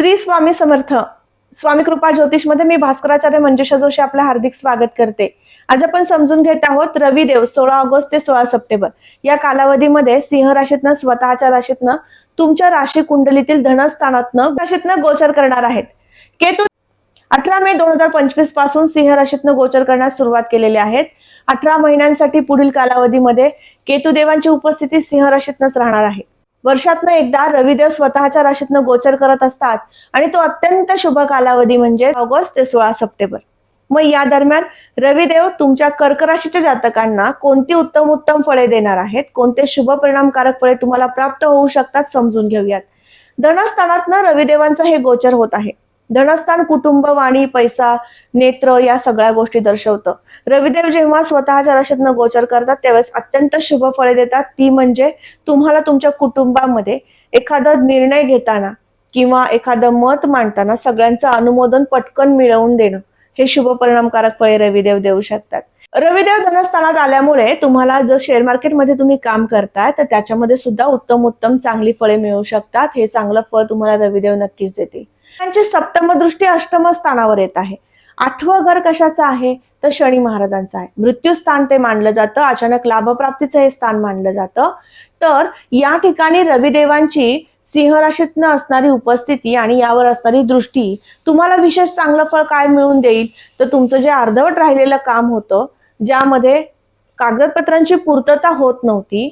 श्री स्वामी समर्थ. स्वामी कृपा ज्योतिषमध्ये मी भास्कराचार्य मंजुषा जोशी आपलं हार्दिक स्वागत करते. आज आपण समजून घेत आहोत रविदेव सोळा ऑगस्ट ते सोळा सप्टेंबर. या कालावधीमध्ये सिंह राशीतनं स्वतःच्या राशीतनं तुमच्या राशी कुंडलीतील धनस्थानातनं राशीतनं गोचर करणार आहेत. केतू अठरा मे दोन हजार पंचवीसपासून सिंह राशीतनं गोचर करण्यास सुरुवात केलेली आहेत. अठरा महिन्यांसाठी पुढील कालावधीमध्ये केतुदेवांची उपस्थिती सिंह राशीतनच राहणार आहे. वर्षातनं एकदा रविदेव स्वतःच्या राशीतनं गोचर करत असतात. आणि तो अत्यंत शुभ कालावधी म्हणजे ऑगस्ट ते सोळा सप्टेंबर. मग या दरम्यान रविदेव तुमच्या कर्क राशीच्या जातकांना कोणती उत्तम उत्तम फळे देणार आहेत? कोणते शुभ परिणामकारक फळे तुम्हाला प्राप्त होऊ शकतात समजून घेऊयात. धनस्थानातनं रविदेवांचं हे गोचर होत आहे. धनस्थान कुटुंब वाणी पैसा नेत्र या सगळ्या गोष्टी दर्शवतं. रविदेव जेव्हा स्वतःच्या राशीतनं गोचर करतात त्यावेळेस अत्यंत शुभ फळे देतात. ती म्हणजे तुम्हाला तुमच्या कुटुंबामध्ये एखादा निर्णय घेताना किंवा एखादं मत मांडताना सगळ्यांचं अनुमोदन पटकन मिळवून देणं हे शुभ परिणामकारक फळे रविदेव देऊ शकतात. रविदेव धनस्थानात आल्यामुळे तुम्हाला जर शेअर मार्केटमध्ये तुम्ही काम करताय तर त्याच्यामध्ये सुद्धा उत्तम उत्तम चांगली फळे मिळू शकतात. हे चांगलं फळ तुम्हाला रविदेव नक्कीच देतील. त्यांची सप्तमदृष्टी अष्टम स्थानावर येत आहे. आठवं घर कशाचं आहे? तर शनी महाराजांचं आहे. मृत्यू स्थान ते मानलं जातं. अचानक लाभप्राप्तीचं हे स्थान मानलं जातं. तर या ठिकाणी रविदेवांची सिंह राशीतनं असणारी उपस्थिती आणि यावर असणारी दृष्टी तुम्हाला विशेष चांगलं फळ काय मिळून देईल? तर तुमचं जे अर्धवट राहिलेलं काम होतं ज्यामध्ये कागदपत्रांची पूर्तता होत नव्हती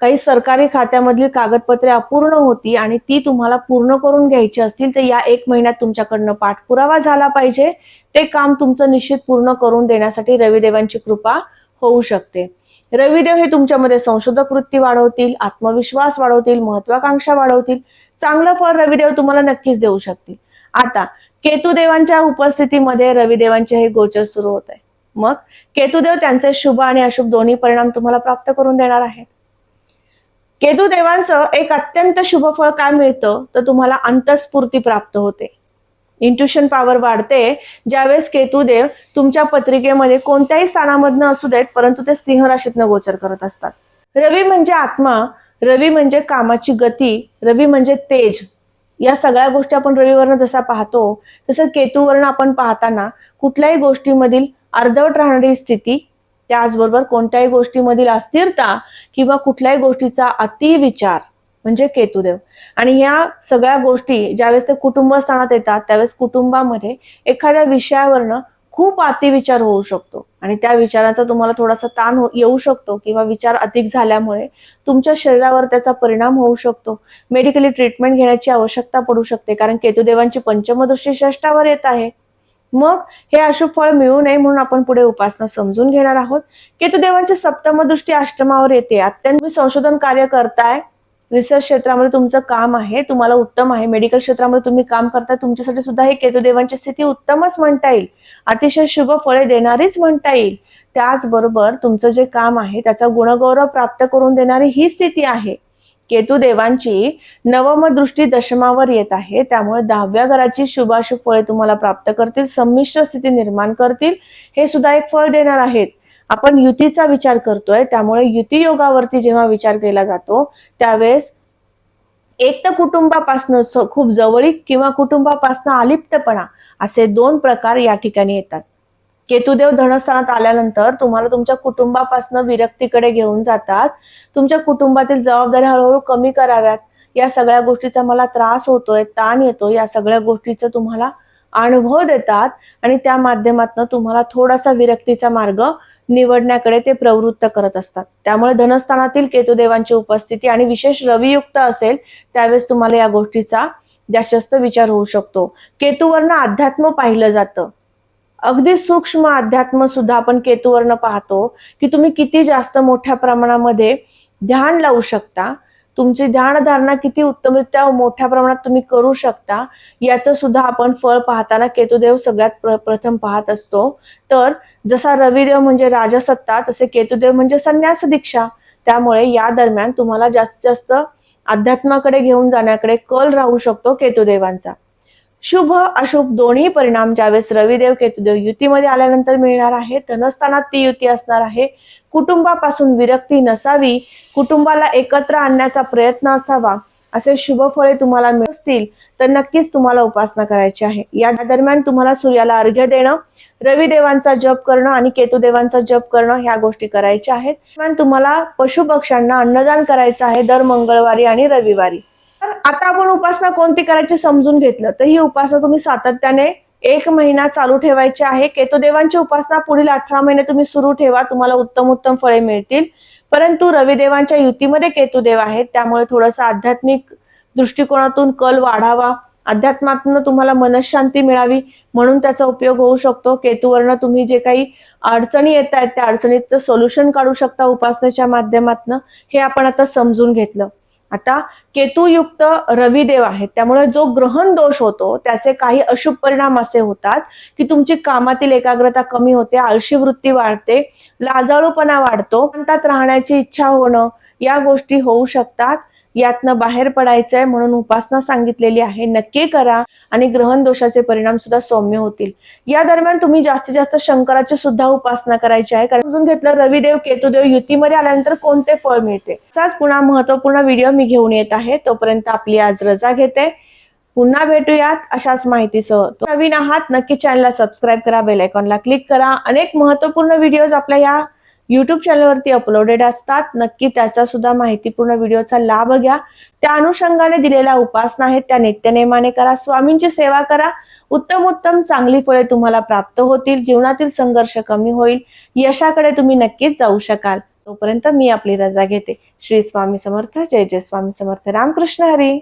काही सरकारी खात्यामधली कागदपत्रे अपूर्ण होती आणि ती तुम्हाला पूर्ण करून घ्यायची असतील तर या एक महिन्यात तुमच्याकडनं पाठपुरावा झाला पाहिजे. ते काम तुमचं निश्चित पूर्ण करून देण्यासाठी रविदेवांची कृपा होऊ शकते. रविदेव हे तुमच्यामध्ये संशोधक वृत्ती वाढवतील आत्मविश्वास वाढवतील महत्वाकांक्षा वाढवतील. चांगलं फळ रविदेव तुम्हाला नक्कीच देऊ शकतील. आता केतुदेवांच्या उपस्थितीमध्ये रविदेवांचे हे गोचर सुरू होत आहे. मग केतुदेव त्यांचे शुभ आणि अशुभ दोन्ही परिणाम तुम्हाला प्राप्त करून देणार आहेत. केतू देवांचं एक अत्यंत शुभ फळ काय मिळतं? तर तुम्हाला अंतस्फूर्ती प्राप्त होते. इंट्युशन पॉवर वाढते. ज्यावेळेस केतुदेव तुमच्या पत्रिकेमध्ये कोणत्याही स्थानामधनं असू देत परंतु ते सिंह राशीतनं गोचर करत असतात. रवी म्हणजे आत्मा रवी म्हणजे कामाची गती रवी म्हणजे तेज. या सगळ्या गोष्टी आपण रवीवरनं जसा पाहतो तसं केतूवरनं आपण पाहताना कुठल्याही गोष्टीमधील अर्धवट राहणारी स्थिती त्याचबरोबर कोणत्याही गोष्टीमधील अस्थिरता किंवा कुठल्याही गोष्टीचा अतिविचार म्हणजे केतुदेव. आणि ह्या सगळ्या गोष्टी ज्यावेळेस ते कुटुंबस्थानात येतात त्यावेळेस कुटुंबामध्ये एखाद्या विषयावरनं खूप अतिविचार होऊ शकतो. आणि त्या विचाराचा तुम्हाला थोडासा ताण हो- येऊ शकतो किंवा विचार अधिक झाल्यामुळे तुमच्या शरीरावर त्याचा परिणाम होऊ शकतो. मेडिकली ट्रीटमेंट घेण्याची आवश्यकता पडू शकते कारण केतुदेवांची पंचमदृष्टी षष्टावर येत आहे. मग हे अशुभ फळ मिळू नये म्हणून आपण पुढे उपासना समजून घेणार आहोत. केतुदेवांची सप्तम दृष्टी अष्टमावर येते. अत्यंत तुम्ही संशोधन कार्य करताय. रिसर्च क्षेत्रामध्ये तुमचं काम आहे. तुम्हाला उत्तम आहे. मेडिकल क्षेत्रामध्ये तुम्ही काम करताय. तुमच्यासाठी सुद्धा हे केतुदेवांची स्थिती उत्तमच म्हणता येईल. अतिशय शुभ फळे देणारीच म्हणता येईल. त्याचबरोबर तुमचं जे काम आहे त्याचा गुणगौरव प्राप्त करून देणारी ही स्थिती आहे. केतुदेवांची नवम दृष्टी दशमावर येत आहे. त्यामुळे दहाव्या घराची शुभाशुभ फळे तुम्हाला प्राप्त करतील संमिश्र स्थिती निर्माण करतील. हे सुद्धा एक फळ देणार आहेत. आपण युतीचा विचार करतोय त्यामुळे युती योगावरती जेव्हा विचार केला जातो त्यावेळेस एक तर कुटुंबापासनं खूप जवळीक किंवा कुटुंबापासनं अलिप्तपणा असे दोन प्रकार या ठिकाणी येतात. केतुदेव धनस्थानात आल्यानंतर तुम्हाला तुमच्या कुटुंबापासून विरक्तीकडे घेऊन जातात. तुमच्या कुटुंबातील जबाबदारी हळूहळू कमी कराव्यात. या सगळ्या गोष्टीचा मला त्रास होतोय ताण येतो या सगळ्या गोष्टीचा तुम्हाला अनुभव देतात आणि त्या माध्यमातून तुम्हाला थोडासा विरक्तीचा मार्ग निवडण्याकडे ते प्रवृत्त करत असतात. त्यामुळे धनस्थानातील केतुदेवांची उपस्थिती आणि विशेष रवियुक्त असेल त्यावेळेस तुम्हाला या गोष्टीचा जास्त विचार होऊ शकतो. केतूवरनं अध्यात्म पाहिलं जातं. अगदी सूक्ष्म अध्यात्म सुद्धा आपण केतूवरनं पाहतो की तुम्ही किती जास्त मोठ्या प्रमाणामध्ये ध्यान लावू शकता. तुमची ध्यानधारणा किती उत्तमरित्या मोठ्या प्रमाणात तुम्ही करू शकता याचं सुद्धा आपण फळ पाहताना केतुदेव सगळ्यात प्र प्रथम पाहत असतो. तर जसा रविदेव म्हणजे राजसत्ता तसे केतुदेव म्हणजे संन्यास दीक्षा. त्यामुळे या दरम्यान तुम्हाला जास्तीत जास्त अध्यात्माकडे घेऊन जाण्याकडे कल राहू शकतो केतुदेवांचा. शुभ अशुभ दोन्ही परिणाम ज्यावेळेस रविदेव केतुदेव युतीमध्ये आल्यानंतर मिळणार आहे धनस्थानात ती युती असणार आहे. कुटुंबापासून विरक्ती नसावी कुटुंबाला एकत्र आणण्याचा प्रयत्न असावा असे शुभ फळे तुम्हाला मिळतील तर नक्कीच तुम्हाला उपासना करायची आहे. या दरम्यान तुम्हाला सूर्याला अर्घ्य देणं रविदेवांचा जप करणं आणि केतुदेवांचा जप करणं ह्या गोष्टी करायच्या आहेत. तुम्हाला पशुपक्ष्यांना अन्नदान करायचं आहे दर मंगळवारी आणि रविवारी. तर आता आपण उपासना कोणती करायची समजून घेतलं? तर ही उपासना तुम्ही सातत्याने एक महिना चालू ठेवायची आहे. केतुदेवांची उपासना पुढील अठरा महिने तुम्ही सुरू ठेवा. तुम्हाला उत्तम उत्तम फळे मिळतील. परंतु रविदेवांच्या युतीमध्ये केतुदेव आहेत. त्यामुळे थोडंसं आध्यात्मिक दृष्टिकोनातून कल वाढावा. अध्यात्मातून तुम्हाला मनशांती मिळावी म्हणून त्याचा उपयोग होऊ शकतो. केतूवरनं तुम्ही जे काही अडचणी येत आहेत त्या अडचणीचं सोल्युशन काढू शकता उपासनेच्या माध्यमातून. हे आपण आता समजून घेतलं. आता केतुयुक्त रविदेव आहेत. त्यामुळे जो ग्रहण दोष होतो त्याचे काही अशुभ परिणाम असे होतात की तुमची कामातील एकाग्रता कमी होते आळशी वृत्ती वाढते लाजाळूपणा वाढतो. म्हणतात राहण्याची इच्छा होणं या गोष्टी होऊ शकतात. यातनं बाहेर पडायचंय म्हणून उपासना सांगितलेली आहे. नक्की करा आणि ग्रहण दोषाचे परिणाम सुद्धा सौम्य होतील. या दरम्यान तुम्ही जास्तीत जास्त शंकराची सुद्धा उपासना करायची आहे. कारण समजून घेतलं रविदेव केतुदेव युतीमध्ये आल्यानंतर कोणते फळ मिळते? असाच पुन्हा महत्त्वपूर्ण व्हिडिओ मी घेऊन येत आहे. तोपर्यंत आपली आज रजा घेते. पुन्हा भेटूयात अशाच माहितीसह. नवीन आहात नक्की चॅनलला सबस्क्राईब करा बेल आयकॉनला क्लिक करा. अनेक महत्त्वपूर्ण व्हिडिओज आपल्या या युट्यूब चॅनलवरती अपलोडेड असतात. नक्की त्याचा सुद्धा माहितीपूर्ण व्हिडिओचा लाभ घ्या. त्या अनुषंगाने दिलेल्या उपासना आहेत त्या नित्यनेमाने करा. स्वामींची सेवा करा. उत्तम उत्तम चांगली फळे तुम्हाला प्राप्त होतील. जीवनातील संघर्ष कमी होईल. यशाकडे तुम्ही नक्कीच जाऊ शकाल. तोपर्यंत मी आपली रजा घेते. श्री स्वामी समर्थ. जय जय स्वामी समर्थ. रामकृष्ण हरी.